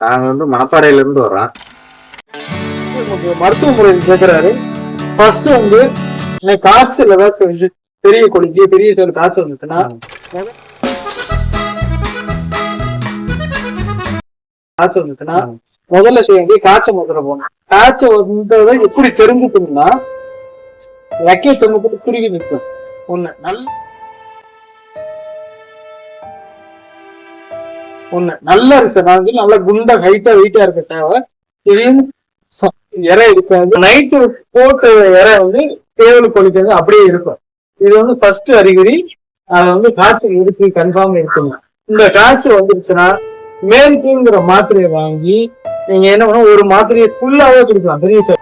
நாங்க வந்து மணப்பாறையில இருந்து வர்றோம் மருத்துவ முறை கேட்கிறாரு ஃபர்ஸ்ட் வந்து காய்ச்சல் ஏதாவது பெரிய- பெரிய கொடிக்கு பெரிய சில காய்ச்சல் வந்துச்சுன்னா காய்ச்சல் வந்துச்சுன்னா முதல்ல செய்ய வேண்டிய காய்ச்சல் முதல்ல போகணும். காய்ச்சல் வந்ததை எப்படி தெரிஞ்சுக்கணும்னா லக்கிய தொங்க போட்டு குறுகி நிற்கும் ஒண்ணு நல்ல ஒண்ணு. நல்லா இருக்கு சார். நான் வந்து நல்லா குண்டா ஹைட்டா வெயிட்டா இருக்க தேவை இதையும் இறை இருக்காது நைட்டு போட்ட இறை வந்து சேவல் கொலிக்கிறது அப்படியே இருக்கும். இது வந்து ஃபர்ஸ்ட் அறிகுறி அது வந்து காய்ச்சல் இருக்கு கன்ஃபார்ம் இருக்குங்க இந்த காய்ச்சல் வந்துருச்சுன்னா மேல்கூங்கிற மாத்திரையை வாங்கி நீங்க என்ன பண்ணணும் ஒரு மாத்திரையை ஃபுல்லாவே குடிக்கலாம். பெரிய ச-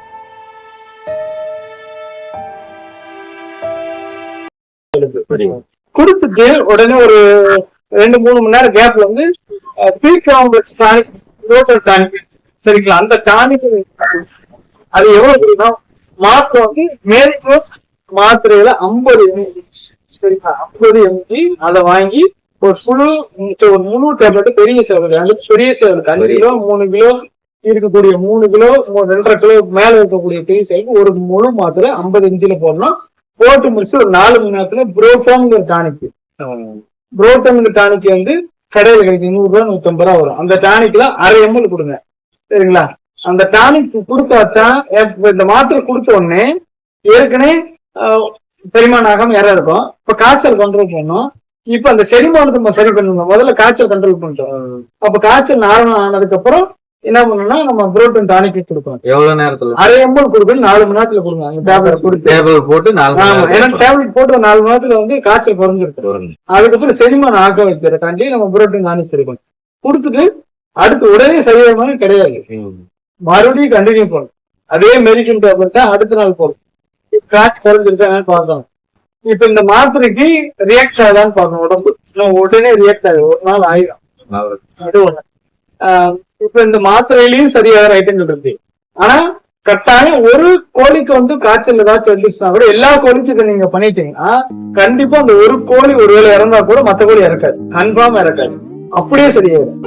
குடிச்சிட்டு உடனே ஒரு ரெண்டு மூணு மணி நேரம் கேப்ல வந்து காம்ப்ளெக்ஸ் டானிக் சரிங்களா? அந்த டானிக் அது எவ்வளவு மாத்திரை வந்து மேரிகோ மாத்திரையில ஐம்பது எம்ஜி சரிங்களா? ஐம்பது எம்ஜி அதை வாங்கி ஒரு முழு ஒரு முழு டேப்லெட் பெரிய சேவல் அந்த பெரிய சேவலுக்கு அஞ்சு கிலோ மூணு கிலோ இருக்கக்கூடிய மூணு கிலோ ரெண்டரை கிலோ மேல இருக்கக்கூடிய பெரிய சேவலுக்கு ஒரு முழு மாத்திரை ஐம்பது எம்ஜில போடணும். போட்டு முடிச்சு ஒரு நாலு மணி நேரத்துல புரோட்டோங்கிற டானிக் புரோட்டோங்கிற டானிக் வந்து கடையில் கிடைக்கும் நூறு ரூபா நூத்தம்பது ரூபா வரும். அந்த டானிக்ல அரை எம்எல் கொடுங்க. சரிங்களா? அந்த டானிக் கொடுத்தாதான் இந்த மாத்திரை கொடுத்த உடனே ஏற்கனவே ஆஹ், செரிமானம் ஆகாம இற இருக்கும். இப்ப காய்ச்சல் கண்ட்ரோல் பண்ணோம் இப்ப அந்த செரிமானத்தை நம்ம சரி பண்ணணும். முதல்ல காய்ச்சல் கண்ட்ரோல் பண்ணிட்டோம். அப்ப காய்ச்சல் நார்மல் ஆனதுக்கு அப்புறம் என்ன பண்ணணும்னா நம்ம புரோட்டீன் டானிக் கொடுக்கணும். எவ்வளவு நேரத்துல? அரை எம்எல் கொடுக்கணும் நாலு மணி நேரத்துல கொடுங்க. டேப்லெட் கொடுத்து. டேபிள் போட்டு நாலு மணி ஏன்னா டேப்லெட் போட்டு நாலு மணி நேரத்துல வந்து காய்ச்சல் குறைஞ்சிருக்கு. அதுக்கப்புறம் செரிமானம் ஆக்க வைக்கிறக்காண்டி நம்ம புரோட்டீன் டானிக் பண்ணணும். கொடுத்துட்டு அடுத்து உடனே சரியான கிடையாது. மறுபடியும் கண்டினியூ பண்ணும் அதே மெடிக்கல் டேப்லெட் தான் அடுத்த நாள் போகும் காய்ச்சல் குறைஞ்சிருக்கான்னு பார்க்கணும். இப்ப இந்த மாத்திரைக்கு ரியாக்ட் ஆகுதான்னு பார்க்கணும் உடம்பு. உடனே ரியாக்ட் ஆகுது ஒரு நாள் ஆயிடும். அது ஒண்ணு. இப்ப இந்த மாத்திரையிலயும் சரியாக ரைட்டுன்னு சொல்றது. ஆனா கட்டாயம் ஒரு கோழிக்கு வந்து காய்ச்சல் ஏதாச்சும் வந்துச்சுன்னா கூட எல்லா கோழிக்கும் இதை நீங்க பண்ணிட்டீங்கன்னா கண்டிப்பா அந்த ஒரு கோழி ஒருவேளை இறந்தா கூட மத்த கோழி இறக்காது. கன்ஃபார்ம் இறக்காது. அப்படியே சரியாயிடும்